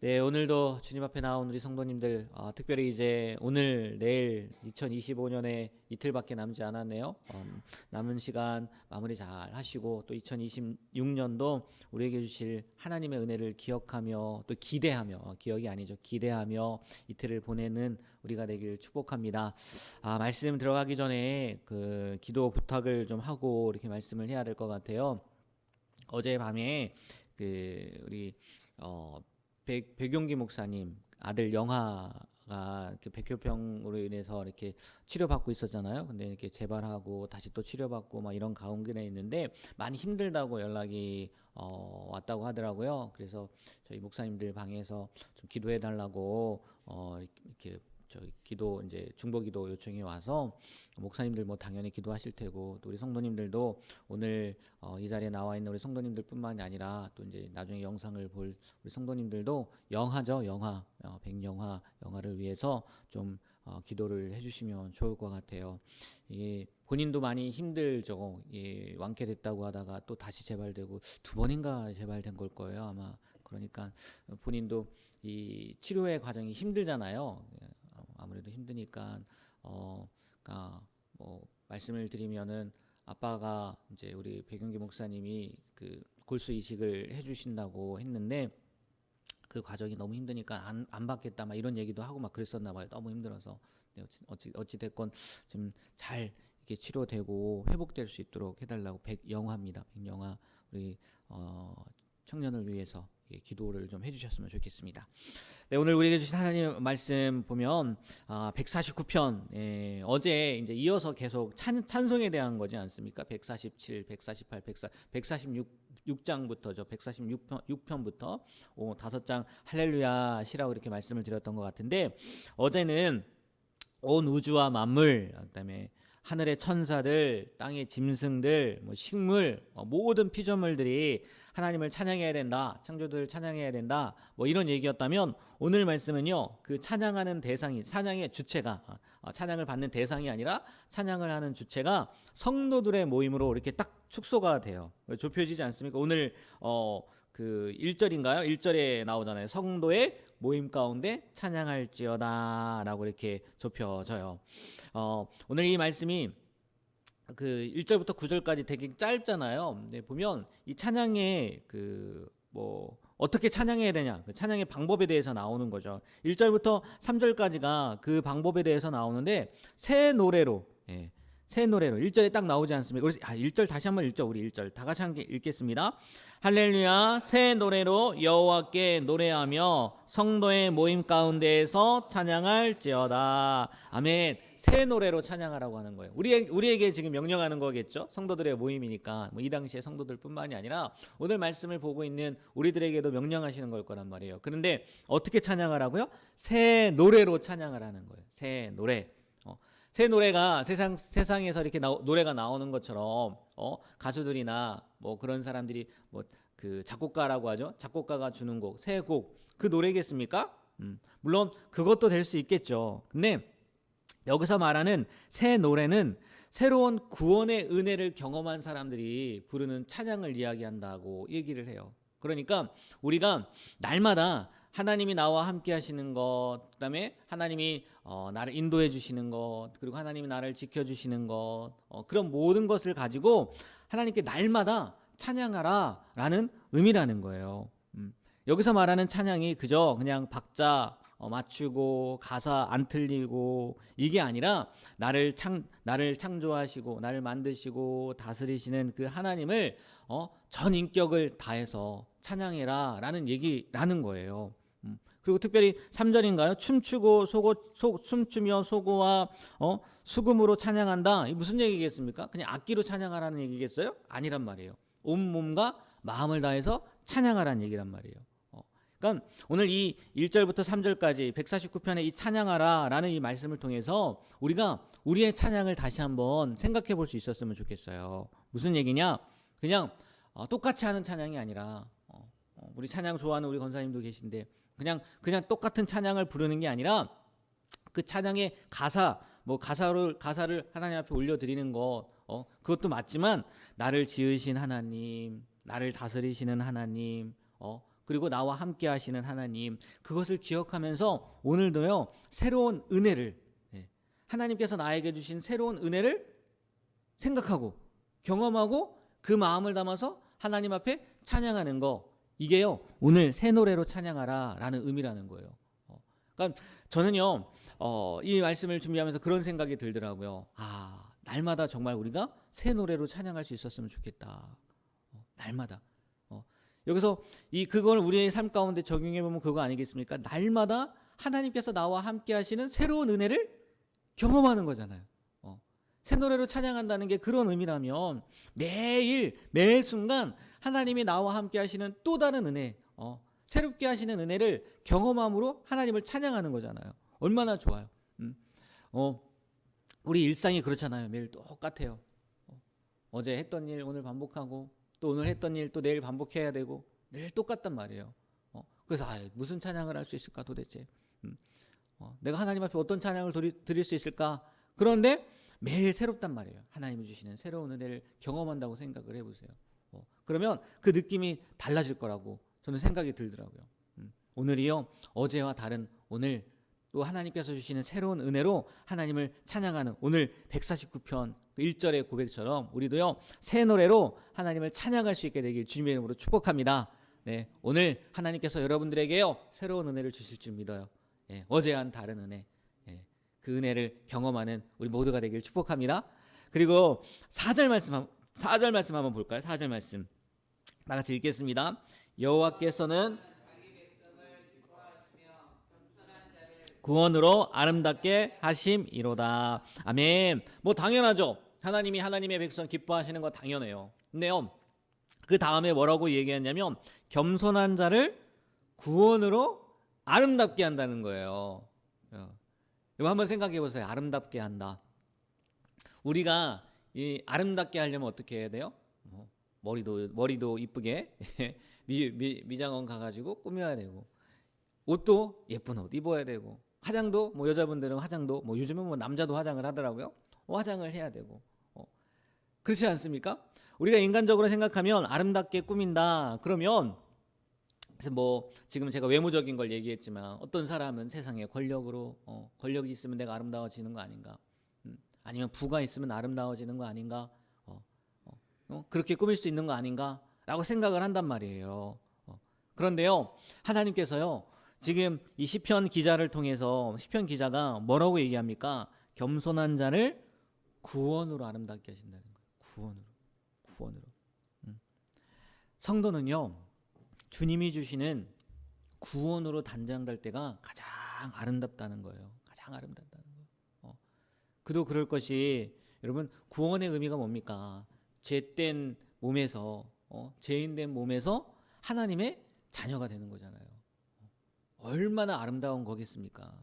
네, 오늘도 주님 앞에 나온 우리 성도님들, 어, 특별히 이제 오늘, 내일 2025년에 이틀밖에 남지 않았네요. 어, 남은 시간 마무리 잘 하시고 또 2026년도 우리에게 주실 하나님의 은혜를 기억하며 또 기대하며, 어, 기억이 아니죠. 기대하며 이틀을 보내는 우리가 되길 축복합니다. 아, 말씀 들어가기 전에 그 기도 부탁을 좀 하고 이렇게 말씀을 해야 될 것 같아요. 어제 밤에 그 우리 어 백, 백용기 목사님 아들 영하가 그 백혈병으로 인해서 이렇게 치료받고 있었잖아요. 근데 이렇게 재발하고 다시 또 치료받고 막 이런 가운데 있는데 많이 힘들다고 연락이 어, 왔다고 하더라고요. 그래서 저희 목사님들 방에서 좀 기도해 달라고 어, 이렇게 저희 기도 이제 중보 기도 요청이 와서 목사님들 뭐 당연히 기도하실 테고 또 우리 성도님들도 오늘 어, 이 자리에 나와 있는 우리 성도님들뿐만이 아니라 또 이제 나중에 영상을 볼 우리 성도님들도 영화죠 영화 어, 백영화 영화를 위해서 좀 어, 기도를 해주시면 좋을 것 같아요. 이게 본인도 많이 힘들죠. 예, 완쾌됐다고 하다가 또 다시 재발되고 두 번인가 재발된 걸 거예요 아마. 그러니까 본인도 이 치료의 과정이 힘들잖아요. 예, 아무래도 힘드니까 어, 그러니까 뭐 말씀을 드리면은 아빠가 이제 우리 백윤기 목사님이 그 골수 이식을 해주신다고 했는데 그 과정이 너무 힘드니까 안, 안 받겠다 막 이런 얘기도 하고 막 그랬었나 봐요. 너무 힘들어서 네, 어찌 어찌 어찌 됐건 좀 잘 이렇게 치료되고 회복될 수 있도록 해달라고 백영화입니다. 백영화 우리 어, 청년을 위해서 예, 기도를 좀 해주셨으면 좋겠습니다. 네, 오늘 우리에게 주신 하나님 말씀 보면 아, 149편 예, 어제 이제 이어서 계속 찬, 찬송에 대한 거지 않습니까? 147, 148, 140, 146 6장부터죠. 146편 6편부터 오, 다섯 장 할렐루야 시라고 이렇게 말씀을 드렸던 것 같은데 어제는 온 우주와 만물 그다음에 하늘의 천사들, 땅의 짐승들, 뭐 식물, 뭐 모든 피조물들이 하나님을 찬양해야 된다. 창조들을 찬양해야 된다. 뭐 이런 얘기였다면 오늘 말씀은요. 그 찬양하는 대상이 찬양의 주체가 어, 찬양을 받는 대상이 아니라 찬양을 하는 주체가 성도들의 모임으로 이렇게 딱 축소가 돼요. 좁혀지지 않습니까? 오늘 어 그 1절인가요? 1절에 나오잖아요. 성도의 모임 가운데 찬양할지어다 라고 이렇게 좁혀져요. 어, 오늘 이 말씀이 그 1절부터 9절까지 되게 짧잖아요. 네, 보면 이 찬양의 그뭐 어떻게 찬양해야 되냐, 그 찬양의 방법에 대해서 나오는 거죠. 1절부터 3절까지가 그 방법에 대해서 나오는데 새 노래로 예, 새 노래로 1절에 딱 나오지 않습니까? 그래서 아, 1절 다시 한번 읽죠. 우리 1절. 다 같이 함께 읽겠습니다. 할렐루야 새 노래로 여호와께 노래하며 성도의 모임 가운데에서 찬양할지어다. 아멘. 새 노래로 찬양하라고 하는 거예요. 우리 우리에게 지금 명령하는 거겠죠. 성도들의 모임이니까 뭐 이 당시에 성도들뿐만이 아니라 오늘 말씀을 보고 있는 우리들에게도 명령하시는 걸 거란 말이에요. 그런데 어떻게 찬양하라고요? 새 노래로 찬양하라는 거예요. 새 노래. 어. 새 노래가 세상 세상에서 이렇게 나, 노래가 나오는 것처럼 어, 가수들이나 뭐 그런 사람들이 뭐 그 작곡가라고 하죠. 작곡가가 주는 곡, 새 곡, 그 노래겠습니까? 음, 물론 그것도 될 수 있겠죠. 근데 여기서 말하는 새 노래는 새로운 구원의 은혜를 경험한 사람들이 부르는 찬양을 이야기한다고 얘기를 해요. 그러니까 우리가 날마다 하나님이 나와 함께 하시는 것, 그다음에 하나님이 어, 나를 인도해 주시는 것, 그리고 하나님이 나를 지켜 주시는 것, 어, 그런 모든 것을 가지고 하나님께 날마다 찬양하라라는 의미라는 거예요. 음, 여기서 말하는 찬양이 그저 그냥 박자 어, 맞추고 가사 안 틀리고 이게 아니라 나를 창 나를 창조하시고 나를 만드시고 다스리시는 그 하나님을 어, 전 인격을 다해서 찬양해라 라는 얘기라는 거예요. 음, 그리고 특별히 3절인가요? 춤추고 소고 소, 춤추며 소고와 어, 수금으로 찬양한다. 이 무슨 얘기겠습니까? 그냥 악기로 찬양하라는 얘기겠어요? 아니란 말이에요. 온 몸과 마음을 다해서 찬양하라는 얘기란 말이에요. 어, 그러니까 오늘 이 1절부터 3절까지 149편의 이 찬양하라라는 이 말씀을 통해서 우리가 우리의 찬양을 다시 한번 생각해 볼 수 있었으면 좋겠어요. 무슨 얘기냐? 그냥 어, 똑같이 하는 찬양이 아니라 우리 찬양 좋아하는 우리 권사님도 계신데 그냥 그냥 똑같은 찬양을 부르는 게 아니라 그 찬양의 가사 뭐 가사를 가사를 하나님 앞에 올려드리는 것 어, 그것도 맞지만 나를 지으신 하나님, 나를 다스리시는 하나님, 어, 그리고 나와 함께 하시는 하나님 그것을 기억하면서 오늘도요 새로운 은혜를 예, 하나님께서 나에게 주신 새로운 은혜를 생각하고 경험하고 그 마음을 담아서 하나님 앞에 찬양하는 거 이게요 오늘 새 노래로 찬양하라라는 의미라는 거예요. 어, 그러니까 저는요 어, 이 말씀을 준비하면서 그런 생각이 들더라고요. 아 날마다 정말 우리가 새 노래로 찬양할 수 있었으면 좋겠다. 어, 날마다. 어, 여기서 이 그걸 우리의 삶 가운데 적용해 보면 그거 아니겠습니까? 날마다 하나님께서 나와 함께 하시는 새로운 은혜를 경험하는 거잖아요. 어, 새 노래로 찬양한다는 게 그런 의미라면 매일 매 순간 하나님이 나와 함께 하시는 또 다른 은혜, 어, 새롭게 하시는 은혜를 경험함으로 하나님을 찬양하는 거잖아요. 얼마나 좋아요. 음. 어, 우리 일상이 그렇잖아요. 매일 똑같아요. 어, 제 했던 일 오늘 반복하고 또 오늘 했던 일 또 내일 반복해야 되고 늘 똑같단 말이에요. 어, 그래서 아, 무슨 찬양을 할 수 있을까 도대체? 음, 어, 내가 하나님 앞에 어떤 찬양을 드릴 수 있을까? 그런데 매일 새롭단 말이에요. 하나님이 주시는 새로운 은혜를 경험한다고 생각을 해보세요. 어, 그러면 그 느낌이 달라질 거라고 저는 생각이 들더라고요. 음, 오늘이요 어제와 다른 오늘 또 하나님께서 주시는 새로운 은혜로 하나님을 찬양하는 오늘 149편 1절의 고백처럼 우리도요 새 노래로 하나님을 찬양할 수 있게 되길 주님의 이름으로 축복합니다. 네, 오늘 하나님께서 여러분들에게요 새로운 은혜를 주실 줄 믿어요. 예, 어제와는 다른 은혜, 예, 그 은혜를 경험하는 우리 모두가 되길 축복합니다. 그리고 4절 말씀 한- 4절 말씀 한번 볼까요? 4절 말씀 다 같이 읽겠습니다. 여호와께서는 구원으로 아름답게 하심이로다. 아멘. 뭐 당연하죠. 하나님이 하나님의 백성 기뻐하시는 거 당연해요. 근데요. 그 다음에 뭐라고 얘기했냐면 겸손한 자를 구원으로 아름답게 한다는 거예요. 어. 이거 한번 생각해 보세요. 아름답게 한다. 우리가 이 아름답게 하려면 어떻게 해야 돼요? 뭐, 머리도 머리도 이쁘게 미, 미, 미장원 가가지고 꾸며야 되고 옷도 예쁜 옷 입어야 되고 화장도 뭐 여자분들은 화장도 뭐 요즘은 뭐 남자도 화장을 하더라고요. 어, 화장을 해야 되고 어. 그렇지 않습니까? 우리가 인간적으로 생각하면 아름답게 꾸민다. 그러면 그래서 뭐 지금 제가 외모적인 걸 얘기했지만 어떤 사람은 세상에 권력으로 어, 권력이 있으면 내가 아름다워지는 거 아닌가? 음, 아니면 부가 있으면 아름다워지는 거 아닌가? 어, 어, 어, 그렇게 꾸밀 수 있는 거 아닌가? 라고 생각을 한단 말이에요. 어, 그런데요, 하나님께서요, 지금 이 시편 기자를 통해서 시편 기자가 뭐라고 얘기합니까? 겸손한 자를 구원으로 아름답게 하신다는 거예요. 구원으로, 구원으로. 음. 성도는요, 주님이 주시는 구원으로 단장될 때가 가장 아름답다는 거예요. 가장 아름답다는 거예요. 어. 그도 그럴 것이 여러분 구원의 의미가 뭡니까? 죄된 몸에서 어, 죄인된 몸에서 하나님의 자녀가 되는 거잖아요. 얼마나 아름다운 거겠습니까?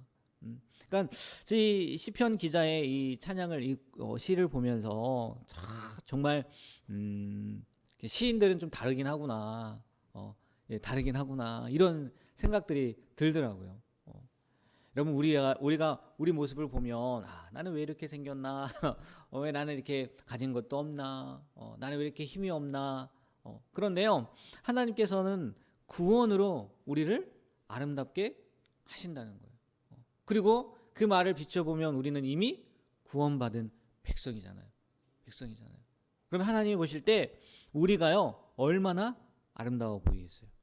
음. 그러니까 이 시편 기자의 이 찬양을 이 어, 시를 보면서 참 정말 음, 시인들은 좀 다르긴 하구나. 어, 예, 다르긴 하구나. 이런 생각들이 들더라고요. 어. 여러분 우리가 우리가 우리 모습을 보면 아, 나는 왜 이렇게 생겼나? 어, 왜 나는 이렇게 가진 것도 없나? 어, 나는 왜 이렇게 힘이 없나? 어, 그런데요. 하나님께서는 구원으로 우리를 아름답게 하신다는 거예요. 어, 그리고 그 말을 비춰보면 우리는 이미 구원받은 백성이잖아요. 백성이잖아요. 그럼 하나님이 보실 때 우리가요 얼마나 아름다워 보이겠어요?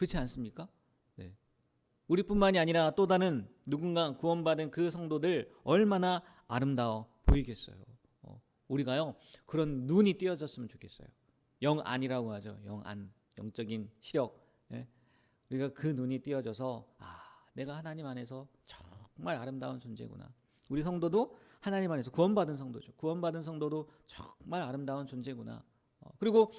그렇지 않습니까? 네. 우리뿐만이 아니라 또 다른 누군가 구원받은 그 성도들 얼마나 아름다워 보이겠어요? 어, 우리가요 그런 눈이 띄어졌으면 좋겠어요. 영안이라고 하죠. 영안, 영적인 시력. 예? 우리가 그 눈이 띄어져서 아, 내가 하나님 안에서 정말 아름다운 존재구나. 우리 성도도 하나님 안에서 구원받은 성도죠. 구원받은 성도도 정말 아름다운 존재구나. 어, 그리고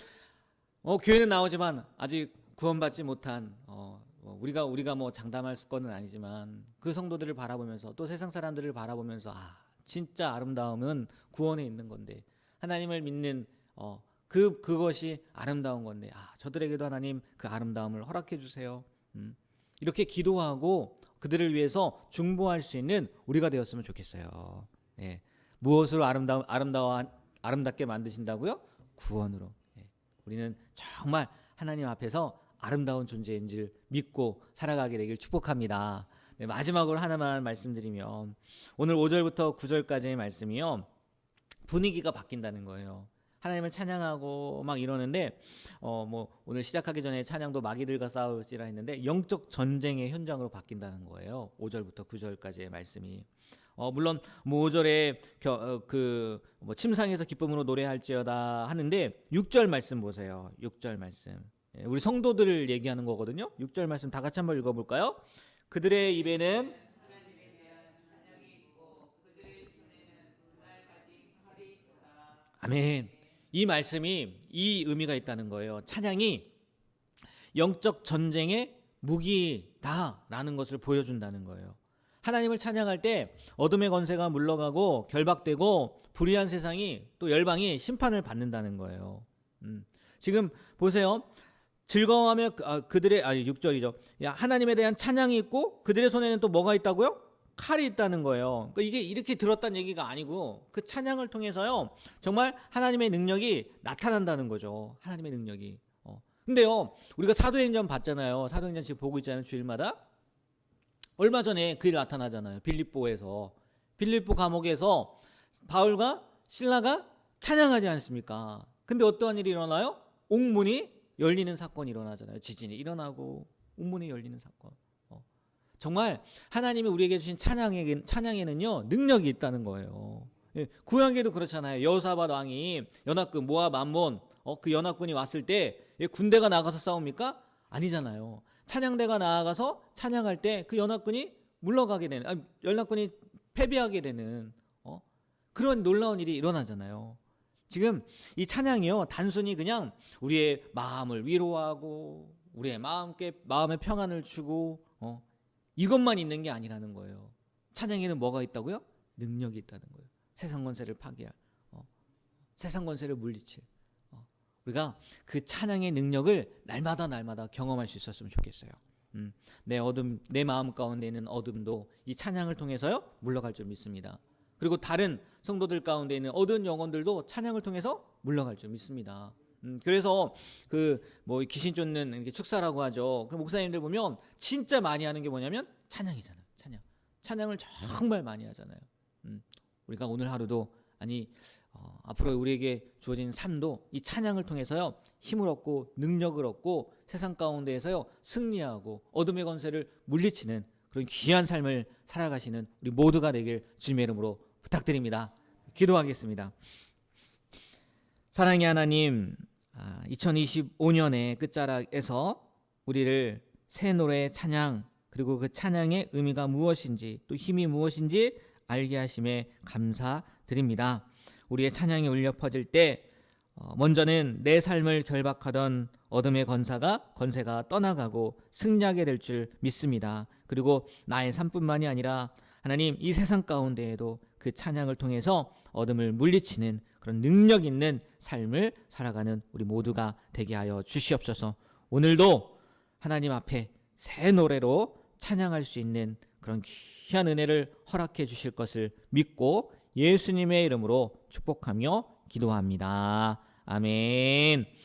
어, 교회는 나오지만 아직 구원받지 못한 어, 어, 우리가 우리가 뭐 장담할 거는 아니지만 그 성도들을 바라보면서 또 세상 사람들을 바라보면서 아 진짜 아름다움은 구원에 있는 건데 하나님을 믿는 어, 그 그것이 아름다운 건데 아 저들에게도 하나님 그 아름다움을 허락해 주세요. 음, 이렇게 기도하고 그들을 위해서 중보할 수 있는 우리가 되었으면 좋겠어요. 예. 무엇으로 아름다움 아름다워 아름답게 만드신다고요? 구원으로. 예. 우리는 정말 하나님 앞에서 아름다운 존재인 줄 믿고 살아가게 되길 축복합니다. 네, 마지막으로 하나만 말씀드리면 오늘 5절부터 9절까지의 말씀이요. 분위기가 바뀐다는 거예요. 하나님을 찬양하고 막 이러는데 어 뭐 오늘 시작하기 전에 찬양도 마귀들과 싸울지라 했는데 영적 전쟁의 현장으로 바뀐다는 거예요. 5절부터 9절까지의 말씀이. 어 물론 뭐 5절에 그뭐 침상에서 기쁨으로 노래할지어다 하는데 6절 말씀 보세요. 6절 말씀. 예, 우리 성도들을 얘기하는 거거든요. 6절 말씀 다 같이 한번 읽어 볼까요? 그들의 입에는 아멘. 이 말씀이 이 의미가 있다는 거예요. 찬양이 영적 전쟁의 무기다라는 것을 보여준다는 거예요. 하나님을 찬양할 때 어둠의 권세가 물러가고 결박되고 불의한 세상이 또 열방이 심판을 받는다는 거예요. 음. 지금 보세요. 즐거워하며 그- 아, 그들의 아니 6절이죠. 야, 하나님에 대한 찬양이 있고 그들의 손에는 또 뭐가 있다고요? 칼이 있다는 거예요. 그러니까 이게 이렇게 들었다는 얘기가 아니고 그 찬양을 통해서요. 정말 하나님의 능력이 나타난다는 거죠. 하나님의 능력이. 어. 근데요. 우리가 사도행전 봤잖아요. 사도행전 지금 보고 있잖아요. 주일마다. 얼마 전에 그 일 나타나잖아요. 빌립보에서 빌립보 감옥에서 바울과 신라가 찬양하지 않습니까? 근데 어떠한 일이 일어나요? 옥문이 열리는 사건이 일어나잖아요. 지진이 일어나고 옥문이 열리는 사건. 어. 정말 하나님이 우리에게 주신 찬양에, 찬양에는요 능력이 있다는 거예요. 예, 구약에도 그렇잖아요. 여호사밧 왕이 연합군 모압 암몬 어, 그 연합군이 왔을 때 예, 군대가 나가서 싸웁니까? 아니잖아요. 찬양대가 나아가서 찬양할 때 그 연합군이 물러가게 되는, 아니, 연합군이 패배하게 되는 어? 그런 놀라운 일이 일어나잖아요. 지금 이 찬양이요 단순히 그냥 우리의 마음을 위로하고 우리의 마음께 마음의 평안을 주고 어? 이것만 있는 게 아니라는 거예요. 찬양에는 뭐가 있다고요? 능력이 있다는 거예요. 세상 권세를 파괴할, 어? 세상 권세를 물리칠. 어? 우리가 그 찬양의 능력을 날마다 날마다 경험할 수 있었으면 좋겠어요. 음, 내 어둠, 내 마음 가운데 있는 어둠도 이 찬양을 통해서요 물러갈 줄 믿습니다. 그리고 다른 성도들 가운데 있는 어두운 영혼들도 찬양을 통해서 물러갈 줄 믿습니다. 음, 그래서 그 뭐 귀신 쫓는 이렇게 축사라고 하죠. 그 목사님들 보면 진짜 많이 하는 게 뭐냐면 찬양이잖아요. 찬양. 찬양을 정말 많이 하잖아요. 음, 우리가 오늘 하루도 아니 어, 앞으로 우리에게 주어진 삶도 이 찬양을 통해서요 힘을 얻고 능력을 얻고 세상 가운데에서요 승리하고 어둠의 권세를 물리치는 그런 귀한 삶을 살아가시는 우리 모두가 되길 주님의 이름으로 부탁드립니다. 기도하겠습니다. 사랑의 하나님, 2025년의 끝자락에서 우리를 새 노래 찬양 그리고 그 찬양의 의미가 무엇인지 또 힘이 무엇인지 알게 하심에 감사드립니다. 우리의 찬양이 울려 퍼질 때 어, 먼저는 내 삶을 결박하던 어둠의 권사가 권세가 떠나가고 승리하게 될 줄 믿습니다. 그리고 나의 삶뿐만이 아니라 하나님 이 세상 가운데에도 그 찬양을 통해서 어둠을 물리치는 그런 능력 있는 삶을 살아가는 우리 모두가 되게 하여 주시옵소서. 오늘도 하나님 앞에 새 노래로 찬양할 수 있는 그런 귀한 은혜를 허락해 주실 것을 믿고 예수님의 이름으로 축복하며 기도합니다. 아멘.